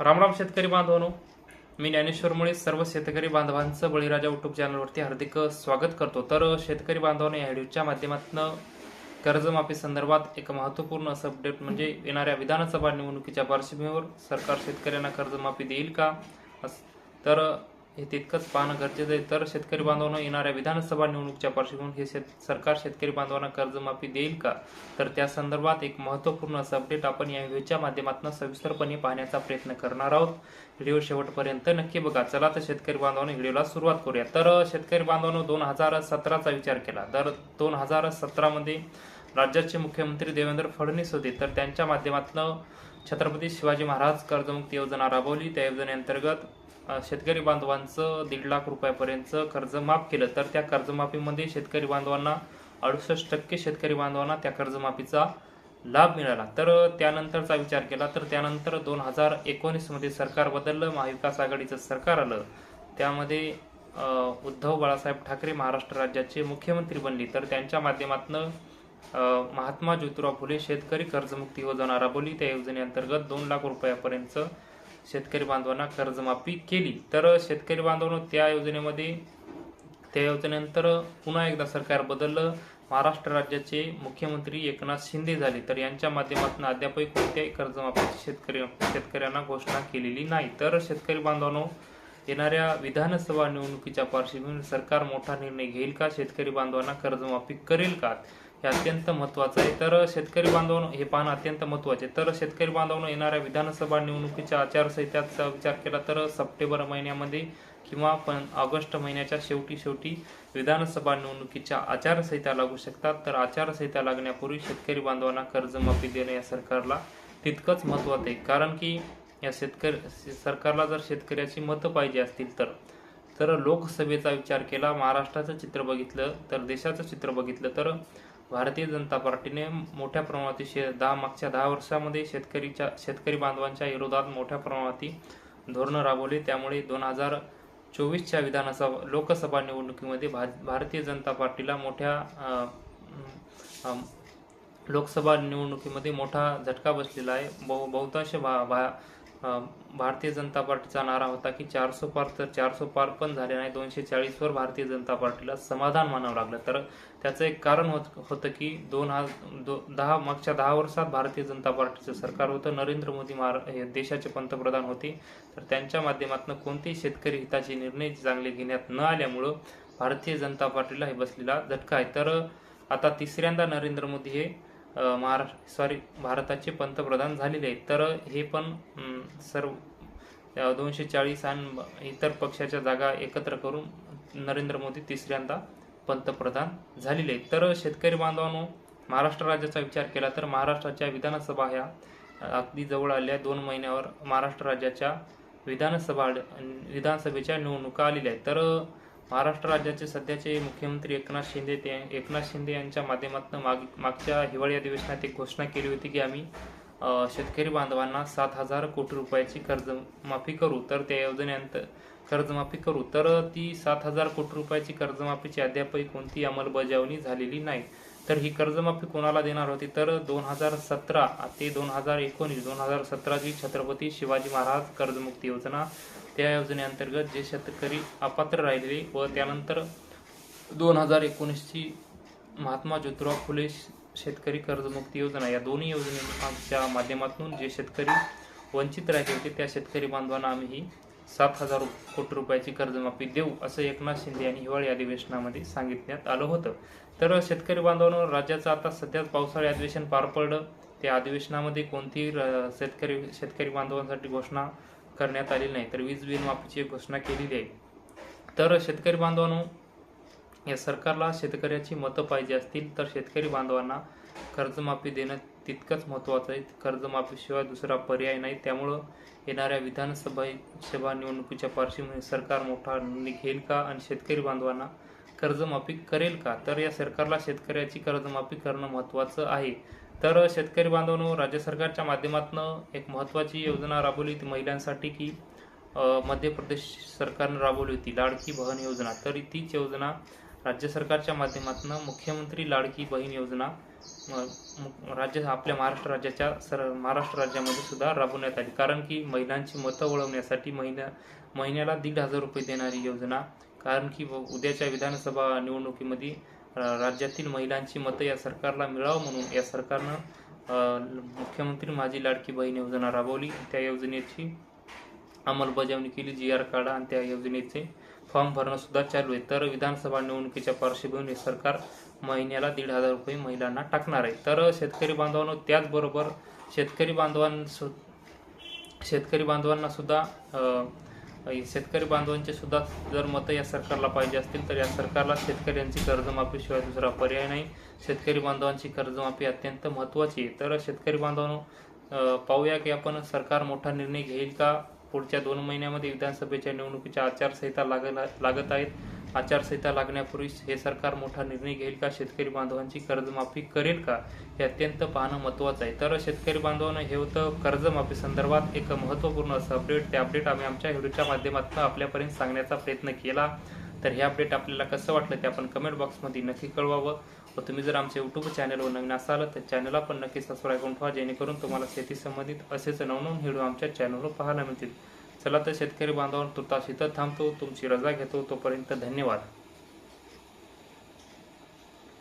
रामराम शेतकरी बांधवांनो मी ज्ञानेश्वर मुळे सर्व शेतकरी बांधवांचं बळीराजा युट्यूब चॅनलवरती हार्दिक स्वागत करतो. तर शेतकरी बांधवांनो या व्हिडिओच्या माध्यमातून कर्जमाफी संदर्भात एक महत्त्वपूर्ण असं अपडेट म्हणजे येणाऱ्या विधानसभा निवडणुकीच्या पार्श्वभूमीवर सरकार शेतकऱ्यांना कर्जमाफी देईल का? तर हे तितकंच पाहणं गरजेचं आहे. तर शेतकरी बांधवांना येणाऱ्या विधानसभा निवडणुकीच्या पार्श्वभूमीवर हे शेत सरकार शेतकरी बांधवांना कर्जमाफी देईल का? तर त्या संदर्भात एक महत्त्वपूर्ण असं अपडेट आपण या व्हिडिओच्या माध्यमातून सविस्तरपणे पाहण्याचा प्रयत्न करणार आहोत. व्हिडिओ शेवटपर्यंत नक्की बघा. चला तर शेतकरी बांधवांनी व्हिडिओला सुरुवात करूया. तर शेतकरी बांधवांनो दोन हजार सतराचा विचार केला. तर दोन हजार सतरामध्ये राज्याचे मुख्यमंत्री देवेंद्र फडणवीस होते. तर त्यांच्या माध्यमातून छत्रपती शिवाजी महाराज कर्जमुक्ती योजना राबवली. त्या योजनेअंतर्गत शेतकरी बांधवांचं दीड लाख रुपयापर्यंतचं कर्ज माफ केलं तर त्या कर्जमाफीमध्ये शेतकरी बांधवांना अडुसष्ट टक्के शेतकरी बांधवांना त्या कर्जमाफीचा लाभ मिळाला. तर त्यानंतरचा विचार केला तर त्यानंतर दोन हजार एकोणीसमध्ये सरकार बदललं महाविकास आघाडीचं सरकार आलं. त्यामध्ये उद्धव बाळासाहेब ठाकरे महाराष्ट्र राज्याचे मुख्यमंत्री बनले. तर त्यांच्या माध्यमातून महात्मा ज्योतिराव फुले शेतकरी कर्जमुक्ती योजना राबवली त्या योजनेअंतर्गत दोन लाख रुपयापर्यंत शेतकरी बांधवांना कर्जमाफी केली. तर शेतकरी बांधवांनो त्या योजनेमध्ये त्या योजनेनंतर पुन्हा एकदा सरकार बदललं. महाराष्ट्र राज्याचे मुख्यमंत्री एकनाथ शिंदे झाले. तर यांच्या माध्यमातून अद्यापही कोणत्याही कर्जमाफीची शेतकरी शेतकऱ्यांना घोषणा केलेली नाही. तर शेतकरी बांधवांनो येणाऱ्या विधानसभा निवडणुकीच्या पार्श्वभूमीवर सरकार मोठा निर्णय घेईल का? शेतकरी बांधवांना कर्जमाफी करेल का? हे अत्यंत महत्वाचं आहे. तर शेतकरी बांधवांनो हे पाहणं अत्यंत महत्त्वाचे तर शेतकरी बांधवांनो येणाऱ्या विधानसभा निवडणुकीच्या आचारसंहित्याचा विचार केला तर सप्टेंबर महिन्यामध्ये किंवा पण ऑगस्ट महिन्याच्या शेवटी शेवटी विधानसभा निवडणुकीच्या आचारसंहिता लागू शकतात. तर आचारसंहिता लागण्यापूर्वी शेतकरी बांधवांना कर्जमाफी देणं या सरकारला तितकंच महत्वाचं आहे. कारण की या शेतकरी सरकारला जर शेतकऱ्याची मतं पाहिजे असतील तर तर लोकसभेचा विचार केला महाराष्ट्राचं चित्र बघितलं तर देशाचं चित्र बघितलं तर भारतीय जनता पार्टीने मोठ्या प्रमाणात शे दहा मागच्या दहा वर्षामध्ये शेतकरीच्या शेतकरी बांधवांच्या विरोधात मोठ्या प्रमाणात धोरणं राबवली. त्यामुळे दोन हजार चोवीसच्या विधानसभा लोकसभा निवडणुकीमध्ये भा भारतीय जनता पार्टीला मोठ्या लोकसभा निवडणुकीमध्ये मोठा झटका बसलेला आहे. बहु बहुतांश भा भा भारतीय जनता पार्टीचा नारा होता की चारसो पार तर चारसो पार पण झाले नाही. दोनशे चाळीसवर भारतीय जनता पार्टीला समाधान मानावं लागलं. तर त्याचं एक कारण होत होतं की दोन हा दो दहा मागच्या दहा वर्षात भारतीय जनता पार्टीचं सरकार होतं. नरेंद्र मोदी महारा हे देशाचे पंतप्रधान होते. तर त्यांच्या माध्यमातून कोणतेही शेतकरी हिताचे निर्णय चांगले घेण्यात न आल्यामुळं भारतीय जनता पार्टीला हे बसलेला झटका आहे. तर आता तिसऱ्यांदा नरेंद्र मोदी हे महाराष्ट्र सॉरी भारताचे पंतप्रधान झालेले आहेत. तर हे पण सर्व दोनशे चाळीस आणि इतर पक्षाच्या जागा एकत्र करून नरेंद्र मोदी तिसऱ्यांदा पंतप्रधान झालेले आहेत. तर शेतकरी बांधवांनो महाराष्ट्र राज्याचा विचार केला तर महाराष्ट्राच्या विधानसभा ह्या अगदी जवळ आल्या दोन महिन्यावर महाराष्ट्र राज्याच्या विधानसभा विधानसभेच्या निवडणुका आलेल्या आहेत. तर महाराष्ट्र राज्याचे सध्याचे मुख्यमंत्री एकनाथ शिंदे ते एकनाथ शिंदे यांच्या माध्यमातून माग मागच्या हिवाळी अधिवेशनात एक घोषणा केली होती की आम्ही शेतकरी बांधवांना सात हजार कोटी रुपयाची कर्जमाफी करू. तर त्या योजनेअंत कर्जमाफी करू. तर ती सात हजार कोटी रुपयाची कर्जमाफीची अद्यापही कोणती अंमलबजावणी झालेली नाही. तर ही कर्जमाफी कोणाला देणार होती? तर दोन हजार सतरा ते दोन हजार एकोणीस दोन हजार सतराची छत्रपती शिवाजी महाराज कर्जमुक्ती योजना त्या योजनेअंतर्गत जे शेतकरी अपात्र राहिलेले व त्यानंतर दोन हजार एकोणीसची महात्मा ज्योतिराव फुले शेतकरी कर्जमुक्ती योजना या दोन्ही योजनेच्या माध्यमातून जे शेतकरी वंचित राहिले होते त्या शेतकरी बांधवांना आम्ही ही सात हजार कोटी रुपयाची कर्जमाफी देऊ असं एकनाथ शिंदे यांनी हिवाळी अधिवेशनामध्ये सांगितण्यात आलं होतं. तर शेतकरी बांधवांवर राज्याचं आता सध्याच पावसाळी अधिवेशन पार पडलं. त्या अधिवेशनामध्ये कोणतीही र- शेतकरी शेतकरी बांधवांसाठी घोषणा करण्यात आलेली नाही. तर वीज बिल माफीची घोषणा केलेली आहे. तर शेतकरी बांधवांनो या सरकारला शेतकऱ्याची मतं पाहिजे असतील तर शेतकरी बांधवांना कर्जमाफी देणं तितकंच महत्त्वाचं आहे. कर्जमाफीशिवाय दुसरा पर्याय नाही. त्यामुळं येणाऱ्या विधानसभा सभा निवडणुकीच्या पार्श्वभूमीवर सरकार मोठा निर्णय घेईल का आणि शेतकरी बांधवांना कर्जमाफी करेल का? तर या सरकारला शेतकऱ्याची कर्जमाफी करणं महत्त्वाचं आहे. तर शेतकरी बांधवांनो राज्य सरकारच्या माध्यमातून एक महत्त्वाची योजना राबवली ती महिलांसाठी की मध्य प्रदेश सरकारनं राबवली होती लाडकी बहन योजना. तर तीच योजना राज्य सरकारच्या माध्यमातून मुख्यमंत्री लाडकी बहीण योजना राज्य आपल्या महाराष्ट्र राज्याच्या सर महाराष्ट्र राज्यामध्ये सुद्धा राबवण्यात आली. कारण की महिलांची मतं वळवण्यासाठी महिन्या महिन्याला दीड हजार रुपये देणारी योजना. कारण की व- उद्याच्या विधानसभा निवडणुकीमध्ये राज्यातील महिलांची मतं या सरकारला मिळावं म्हणून या सरकारनं मुख्यमंत्री माझी लाडकी बहीण योजना राबवली. त्या योजनेची अंमलबजावणी केली जी आर काढा आणि त्या योजनेचे फॉर्म भरणं सुद्धा चालू आहे. तर विधानसभा निवडणुकीच्या पार्श्वभूमीवर हे सरकार महिन्याला दीड हजार रुपये महिलांना टाकणार आहे. तर शेतकरी बांधवांनो त्याचबरोबर शेतकरी बांधवांसु शेतकरी बांधवांना सुद्धा शेतकरी बांधवांचे सुद्धा जर मतं या सरकारला पाहिजे असतील तर या सरकारला शेतकऱ्यांची कर्जमाफीशिवाय दुसरा पर्याय नाही. शेतकरी बांधवांची कर्जमाफी अत्यंत महत्त्वाची आहे. तर शेतकरी बांधवांनो पाहूया की आपण सरकार मोठा निर्णय घेईल का? पुढच्या दोन महिन्यामध्ये विधानसभेच्या निवडणुकीच्या आचारसंहिता लागला लागत आहेत. आचारसंहिता लागण्यापूर्वी हे सरकार मोठा निर्णय घेईल का? शेतकरी बांधवांची कर्जमाफी करेल का? हे अत्यंत पाहणं महत्त्वाचं आहे. तर शेतकरी बांधवांना हे होतं कर्जमाफी संदर्भात एक महत्त्वपूर्ण असं अपडेट ते अपडेट आम्ही आमच्या व्हिडिओच्या माध्यमातून आपल्यापर्यंत सांगण्याचा प्रयत्न केला. तर हे अपडेट आपल्याला कसं वाटलं ते आपण कमेंट बॉक्समध्ये नक्की कळवावं. व तुम्ही जर आमच्या यूट्यूब चॅनलवर नवीन असाल तर चॅनलला पण नक्की सबस्क्राईब करून ठेवा जेणेकरून तुम्हाला शेती संबंधित असेच नवनवीन व्हिडिओ आमच्या चॅनलवर पाहायला मिळतील. चला तर शेतकरी बांधवांवर तुर्तास इथं थांबतो. तुमची रजा घेतो. तोपर्यंत धन्यवाद.